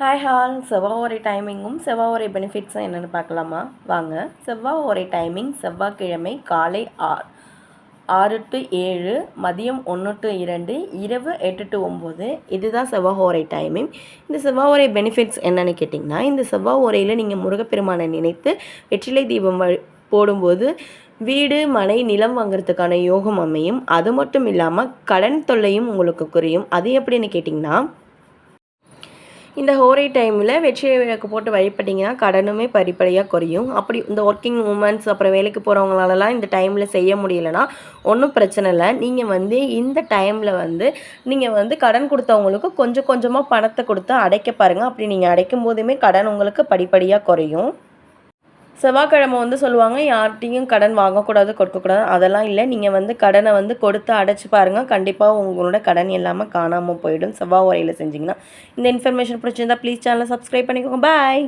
Hi hall செவ்வாய் ஒரே டைமிங்கும் செவ்வாய் ஒரே பெனிஃபிட்ஸும் என்னென்னு பார்க்கலாமா? வாங்க. செவ்வாய் ஒரே டைமிங் செவ்வாய்க்கிழமை காலை ஆறு. ஆறு டு ஏழு மதியம் ஒன்று டு இரண்டு இரவு எட்டு டு ஒம்பது. இதுதான் செவ்வாய் ஓரை டைமிங் இந்த செவ்வாய் ஓரை பெனிஃபிட்ஸ் என்னென்னு கேட்டிங்கன்னா இந்த செவ்வாய் ஓரையில் நீங்கள் முருகப்பெருமானை நினைத்து வெற்றிலை தீபம் வழி போடும்போது வீடு மனை நிலம் வாங்குறதுக்கான யோகம் அமையும். அது மட்டும் இல்லாமல் கடன் தொல்லையும் உங்களுக்கு குறையும். அது எப்படின்னு கேட்டிங்கன்னா இந்த ஹோரை டைமில் வெற்றி விளக்கு போட்டு வழிபட்டிங்கன்னா கடனுமே படிப்படியாக குறையும். அப்படி இந்த ஒர்க்கிங் உமன்ஸ் அப்புறம் வேலைக்கு போகிறவங்களாலலாம் இந்த டைமில் செய்ய முடியலன்னா ஒன்றும் பிரச்சனை இல்லை. நீங்கள் வந்து இந்த டைமில் வந்து நீங்கள் வந்து கடன் கொடுத்தவங்களுக்கு கொஞ்சம் கொஞ்சமாக பணத்தை கொடுத்து அடைக்க பாருங்கள் அப்படி நீங்கள் அடைக்கும் போதுமே கடன் உங்களுக்கு படிப்படியாக குறையும். செவ்வாய்க்கிழமை வந்து சொல்லுவாங்க யார்கிட்டையும் கடன் வாங்கக்கூடாது கொடுக்கக்கூடாது. அதெல்லாம் இல்லை. நீங்கள் வந்து கடனை வந்து கொடுத்து அடைச்சி பாருங்கள் கண்டிப்பாக உங்களோட கடன் இல்லாமல் காணாமல் போயிடும். செவ்வாய் உரையில் செஞ்சிங்கன்னா இந்த இன்ஃபர்மேஷன் பிடிச்சிருந்தா ப்ளீஸ் சேனலை சப்ஸ்கிரைப் பண்ணிக்கோங்க. பாய்